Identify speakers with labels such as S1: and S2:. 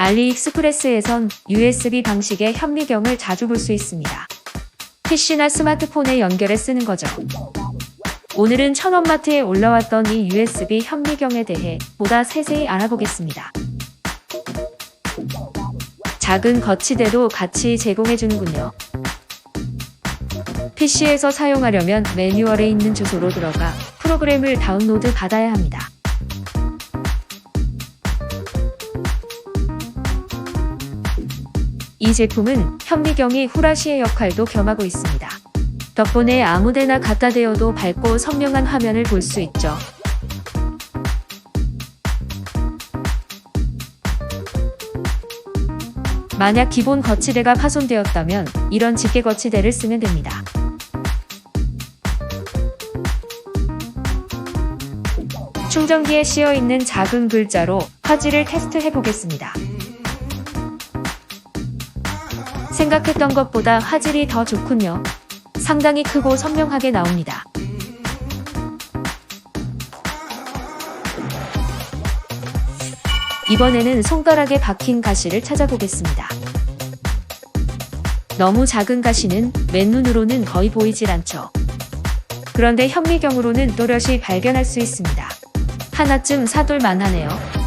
S1: 알리익스프레스에선 USB 방식의 현미경을 자주 볼 수 있습니다. PC나 스마트폰에 연결해 쓰는 거죠. 오늘은 천원마트에 올라왔던 이 USB 현미경에 대해 보다 세세히 알아보겠습니다. 작은 거치대도 같이 제공해 주는군요. PC에서 사용하려면 매뉴얼에 있는 주소로 들어가 프로그램을 다운로드 받아야 합니다. 이 제품은 현미경이 후라시의 역할도 겸하고 있습니다. 덕분에 아무데나 갖다 대어도 밝고 선명한 화면을 볼 수 있죠. 만약 기본 거치대가 파손되었다면 이런 집게 거치대를 쓰면 됩니다. 충전기에 씌어 있는 작은 글자로 화질을 테스트해 보겠습니다. 생각했던 것보다 화질이 더 좋군요. 상당히 크고 선명하게 나옵니다. 이번에는 손가락에 박힌 가시를 찾아보겠습니다. 너무 작은 가시는 맨눈으로는 거의 보이질 않죠. 그런데 현미경으로는 또렷이 발견할 수 있습니다. 하나쯤 사둘 만 하네요.